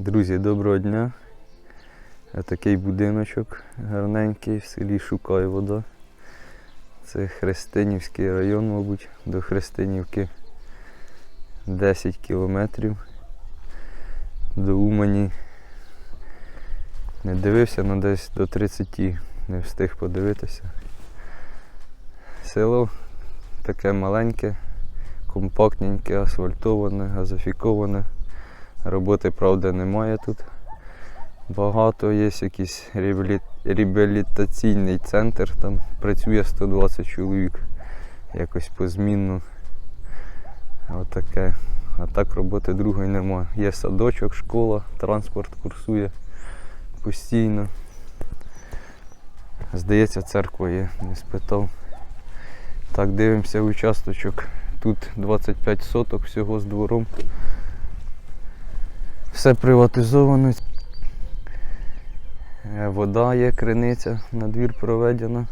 Друзі, доброго дня. Такий будиночок гарненький в селі Шукай вода. Це Христинівський район, мабуть, до Христинівки 10 кілометрів. До Умані не дивився, але десь до 30 не встиг подивитися. Село таке маленьке, компактненьке, асфальтоване, газофіковане. Роботи, правда, немає тут. Багато є якийсь реабілі- реабілітаційний центр, там працює 120 чоловік якось позмінно. Отаке. А так роботи другої немає. Є садочок, школа, транспорт курсує постійно. Здається, церква є, не спитав. Так, дивимося участочок. Тут 25 соток всього з двором. Все приватизовано. Е, Вода є, криниця на двір проведена.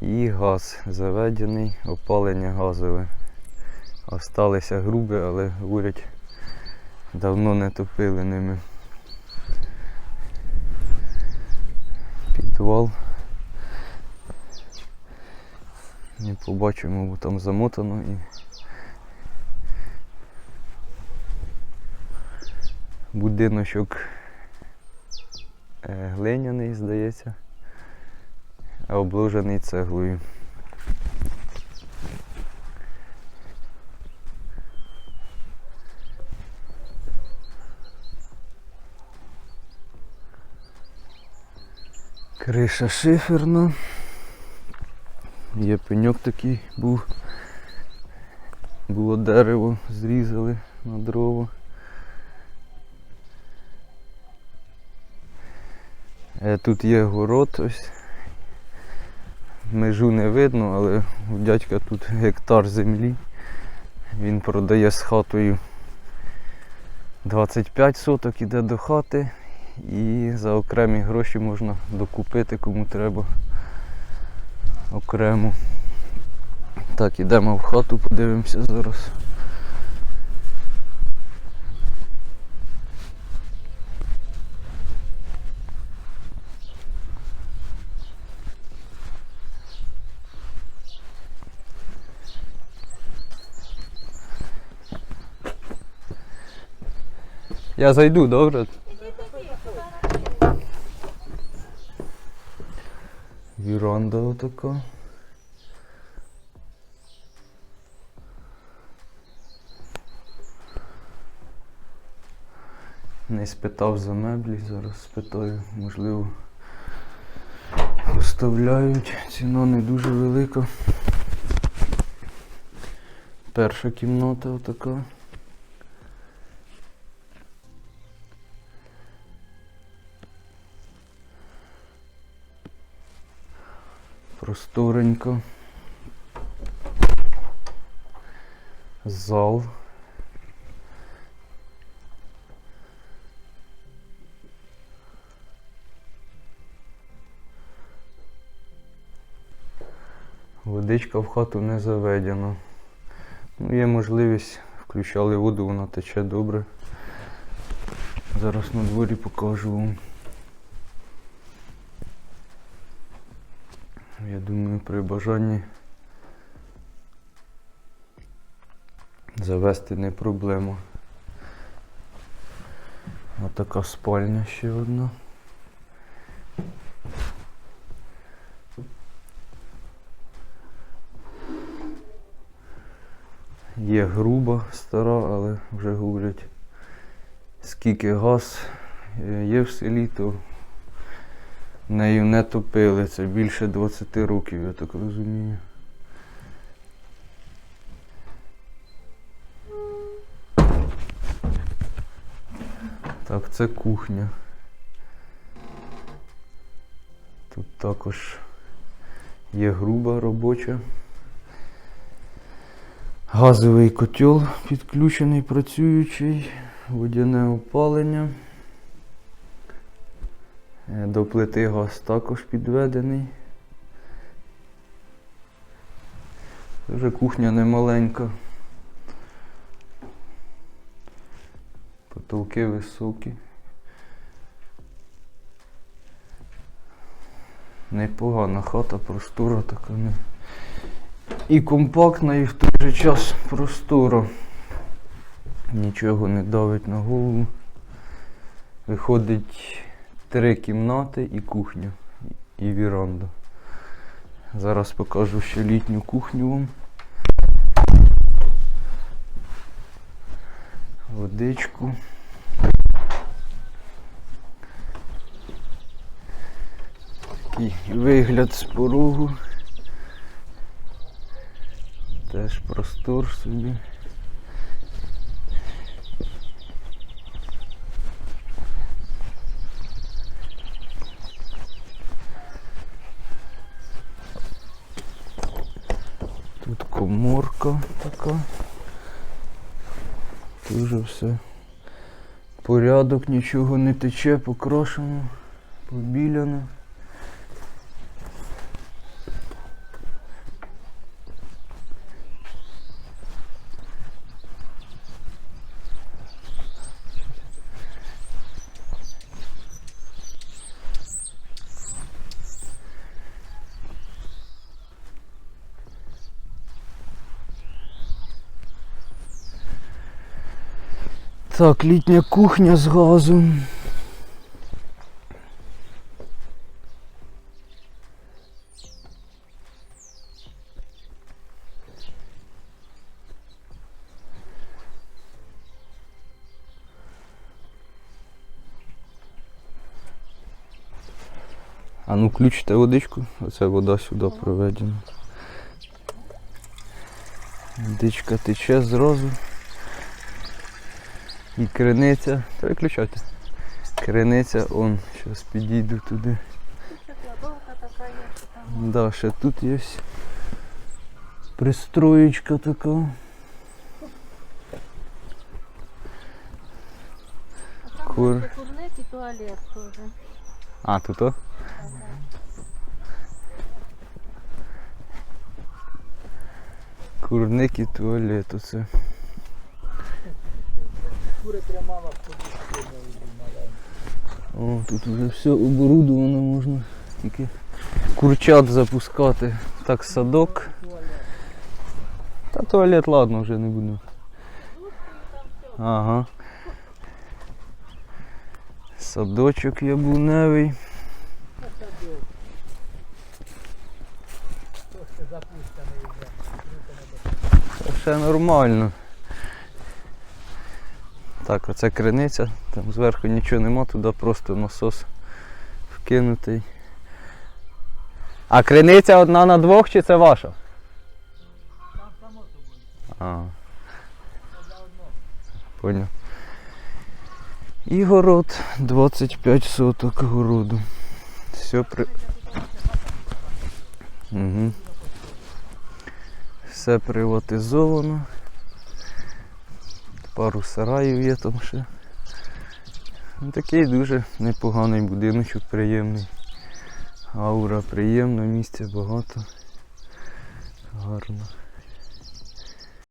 І газ заведений, опалення газове. Осталися груби, але говорять, давно не топили ними. Підвал. Не побачимо, бо там замотано і будиночок е, глиняний, здається, а обложений цеглою. Криша шиферна. Є пеньок такий був. Було дерево, зрізали на дрова. Тут є город ось. Межу не видно, але у дядька тут гектар землі. Він продає з хатою 25 соток, іде до хати і за окремі гроші можна докупити кому треба окремо. Так, ідемо в хату, подивимося зараз. Я зайду, добре? Віранда отака. Не спитав за меблі, зараз спитаю, можливо. Поставляють, ціна не дуже велика. Перша кімната отака. Просторенько. Зал. Водичка в хату не заведена. Ну, є можливість, включали воду, вона тече добре. Зараз на дворі покажу вам. Я думаю, при бажанні завести не проблема. Ось така спальня ще одна. Є груба, стара, але вже говорять, скільки газ е, є в селі, то нею не топили. Це більше 20 років, я так розумію. Так, це кухня. Тут також є груба робоча. Газовий котел підключений, працюючий, водяне опалення. Е, До плити газ також підведений. Вже кухня немаленька. Потолки високі. Непогана хата, простора така не. І компактна, і в той же час простора. Нічого не давить на голову. Виходить три кімнати і кухня, і віранда. Зараз покажу ще літню кухню вам. Водичку. Такий вигляд з порогу. Теж простор собі. Тут коморка така. Дуже все. Порядок, нічого не тече, покрашено, побіляно. Так, літня кухня з газом. А ну включите водичку, оце вода сюди проведена. Водичка тече зразу. І криниця. Переключайте. Криниця, он, зараз підійду туди. Да, ще тут є пристроєчка така. Кур. курник і туалет теж. А, тут о? Курник і туалет оце. О, тут вже все оборудовано можна. Тільки курчат запускати. Так, садок. Та туалет, ладно, вже не буду. Ага. Садочок яблуневий. Це все нормально. Так, оце криниця, там зверху нічого нема, туди просто насос вкинутий. А криниця одна на двох чи це ваша? А. Поняв. І город 25 соток городу. Все при. Угу. Все приватизовано. Пару сараїв є там ще. Ну, Такий дуже непоганий будиночок, приємний. Аура приємна, місця багато. Гарно.